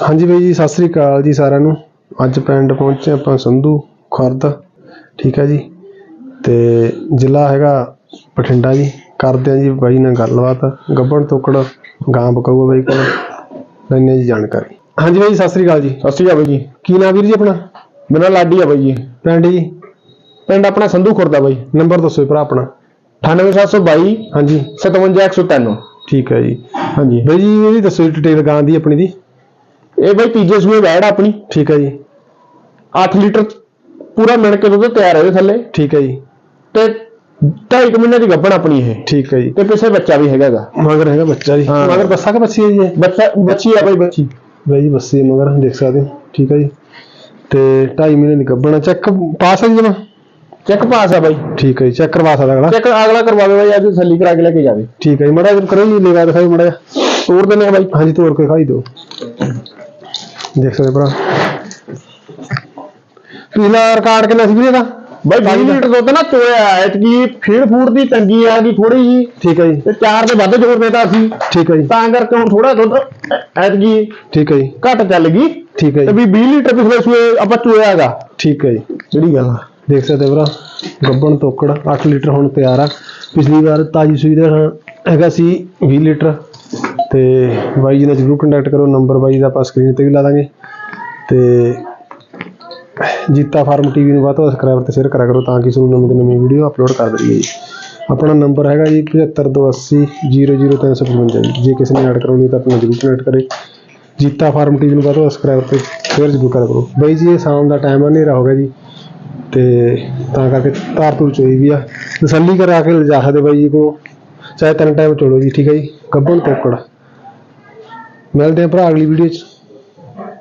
ਹਾਂਜੀ ਬਾਈ ਜੀ ਸਤਿ ਸ੍ਰੀ ਅਕਾਲ ਜੀ ਸਾਰਿਆਂ ਨੂੰ। ਅੱਜ ਪਿੰਡ ਪਹੁੰਚੇ ਆਪਾਂ ਸੰਧੂ ਖੁਰਦ ਠੀਕ ਹੈ ਜੀ। ਤੇ ਜ਼ਿਲ੍ਹਾ ਹੈਗਾ ਬਠਿੰਡਾ ਜੀ। ਕਰਦੇ ਆ ਜੀ ਬਾਈ ਨਾਲ ਗੱਲਬਾਤ। ਗੱਬਣ ਤੋਕੜ ਗਾਂ ਬਕਾਊਗਾ ਬਾਈ ਕੋਲ। ਲੈਣੇ ਜੀ ਜਾਣਕਾਰੀ। ਹਾਂਜੀ ਬਾਈ ਜੀ, ਸਤਿ ਸ੍ਰੀ ਅਕਾਲ ਜੀ। ਸਤਿ ਸ਼੍ਰੀ ਅਕਾਲ ਬਾਈ ਜੀ। ਕੀ ਨਾਮ ਵੀਰ ਜੀ ਆਪਣਾ? ਮੇਰਾ ਲਾਡੀ ਆ ਬਾਈ ਜੀ। ਪਿੰਡ ਜੀ? ਪਿੰਡ ਆਪਣਾ ਸੰਧੂ ਖੁਰਦਾ ਬਾਈ। ਨੰਬਰ ਦੱਸੋ ਜੀ ਭਰਾ ਆਪਣਾ। 98722 ਹਾਂਜੀ। 57103 ਠੀਕ ਹੈ ਜੀ। ਹਾਂਜੀ। ਬਾਈ ਜੀ ਇਹਦੀ ਦੱਸੋ ਜੀ ਡਿਟੇਲ ਗਾਂ ਦੀ ਆਪਣੀ ਦੀ। ਇਹ ਬਾਈ ਤੀਜੇ ਸੂਏ ਵੈੜ ਆਪਣੀ। ਠੀਕ ਹੈ ਜੀ। 8 ਲੀਟਰ ਪੂਰਾ ਮਿਣ ਕੇ ਦੁੱਧ ਤਿਆਰ ਹੈ ਇਹਦੇ ਥੱਲੇ। ਠੀਕ ਹੈ ਜੀ। ਤੇ 2.5 ਮਹੀਨੇ ਦੀ ਗੱਭਣ ਆਪਣੀ ਇਹ। ਠੀਕ ਹੈ ਜੀ। ਤੇ ਪਿੱਛੇ ਬੱਚਾ ਵੀ ਹੈਗਾਗਾ ਮਗਰ ਹੈਗਾ ਬੱਚਾ ਜੀ। ਹਾਂ। ਮਗਰ ਬੱਸਾ ਕਿ ਬੱਚੀ ਹੈ ਜੀ ਇਹ? ਬੱਚਾ ਬੱਚੀ ਆ ਬਾਈ ਬੱਚੀ। ਬਾਈ ਜੀ ਬੱਸੇ ਮਗਰ ਦੇਖ ਸਕਦੇ ਹੋ। ਠੀਕ ਹੈ ਜੀ। ਤੇ 2.5 ਮਹੀਨੇ ਦੀ ਗੱਭਣਾ ਚੈੱਕ ਪਾਸ ਹੈ ਜੀ ਜਮਾ? ਚੈੱਕ ਪਾਸ ਆ ਬਾਈ। ਠੀਕ ਹੈ ਜੀ। ਚੈੱਕ ਕਰਵਾ ਸਕਦਾ ਅਗਲਾ। ਚੈੱਕ ਅਗਲਾ ਕਰਵਾਵੇ ਬਾਈ ਅੱਜ ਥੱਲੀ ਕਰਾ ਕੇ ਲੈ ਕੇ ਜਾਵੇ। ਠੀਕ ਹੈ ਜੀ। ਮੜਾ ਕਰੋ ਜੀ ਲੇਵਾ ਦਿਖਾਓ ਮੜਾ ਤੋਰ ਦਿੰਦੇ ਆ ਬਾਈ। ਹਾਂਜੀ ਤੋੜ ਕੇ ਖਾਈ ਦਿਓ। ਦੇਖ ਸਕਦੇ ਭਰਾ। ਪਿਛਲਾ ਰਿਕਾਰਡ ਕਿੰਨਾ ਸੀ ਵੀਰੇ ਦਾ ਬਾਈ 20 ਲੀਟਰ ਦੁੱਧ ਨਾ ਚੋਇਆ ਐਤਕੀ ਫੀਡ ਫੂਡ ਦੀ ਤੰਗੀ ਆ ਗਈ ਥੋੜੀ ਜੀ। ਠੀਕ ਹੈ ਜੀ। ਤੇ ਚਾਰ ਦੇ ਵੱਧ ਜੋਰ ਦੇਤਾ ਸੀ। ਠੀਕ ਹੈ ਜੀ। ਤਾਂ ਕਰਕੇ ਹੁਣ ਥੋੜਾ ਦੁੱਧ ਐਤਕੀ ਠੀਕ ਹੈ ਜੀ। ਘੱਟ ਚੱਲ ਗਈ। ਠੀਕ ਹੈ ਤੇ ਜੀ ਵੀ 20 ਲੀਟਰ ਪਿਛਲੇ ਸੂਏ ਆਪਾਂ ਚੋਇਆਗਾ ਠੀਕ ਹੈ ਜੀ। ਜਿਹੜੀ ਗੱਲ ਆ। ਦੇਖ ਸਕਦੇ ਭਰਾ ਗੱਬਣ ਤੋਕੜ 8 ਲੀਟਰ ਹੁਣ ਤਿਆਰ ਆ। ਪਿਛਲੀ ਵਾਰ ਤਾਜੀ ਸੂਈ ਦਾ ਹੈਗਾ ਸੀ 20 ਲੀਟਰ। ਤੇ ਬਾਈ ਜੀ ਨਾਲ ਜਰੂਰ ਕੰਟੈਕਟ ਕਰੋ ਨੰਬਰ ਬਾਈ ਦਾ ਆਪਾਂ ਸਕਰੀਨ ਤੇ ਵੀ ਲਾ ਦਾਂਗੇ। ਤੇ ਜੀਤਾ ਫਾਰਮ ਟੀਵੀ ਨੂੰ ਵੱਧ ਤੋਂ ਸਬਸਕ੍ਰਾਈਬ ਤੇ ਸ਼ੇਅਰ ਕਰਿਆ ਕਰੋ ਤਾਂ ਕਿ ਤੁਹਾਨੂੰ ਨਵੀਂ ਤੋਂ ਨਵੀਂ ਵੀਡੀਓ ਅਪਲੋਡ ਕਰ ਦਈਏ ਜੀ। ਆਪਣਾ ਨੰਬਰ ਹੈਗਾ ਜੀ 7528 00355 ਜੀ। ਜੇ ਕਿਸੇ ਨੇ ਐਡ ਕਰਾਉਣੀ ਤਾਂ ਆਪਣਾ ਜਰੂਰ ਕਨੈਕਟ ਕਰੇ। ਜੀਤਾ ਫਾਰਮ ਟੀਵੀ ਨੂੰ ਵੱਧ ਤੋਂ ਸਬਸਕ੍ਰਾਈਬ ਤੇ ਸ਼ੇਅਰ ਜ਼ਰੂਰ ਕਰਿਆ ਕਰੋ। ਬਾਈ ਜੀ, ਇਹ ਸ਼ਾਮ ਦਾ ਟਾਈਮ ਆ, ਹਨੇਰਾ ਹੋ ਗਿਆ ਜੀ। ਤੇ ਤਾਂ ਕਰਕੇ ਤਾਰ ਤੂਰ ਚੋਈ ਵੀ ਆ। ਤਸੱਲੀ ਕਰਾ ਕੇ ਲਿਜਾ ਸਕਦੇ ਬਾਈ ਜੀ ਕੋ ਚਾਹੇ ਤਿੰਨ ਟਾਈਮ ਚੋਲੋ ਜੀ, ਠੀਕ ਹੈ ਜੀ। ਗੱਬਣ ਤੋਕੜ ਮਿਲਦੇ ਆ ਭਰਾ ਅਗਲੀ ਵੀਡੀਓ 'ਚ।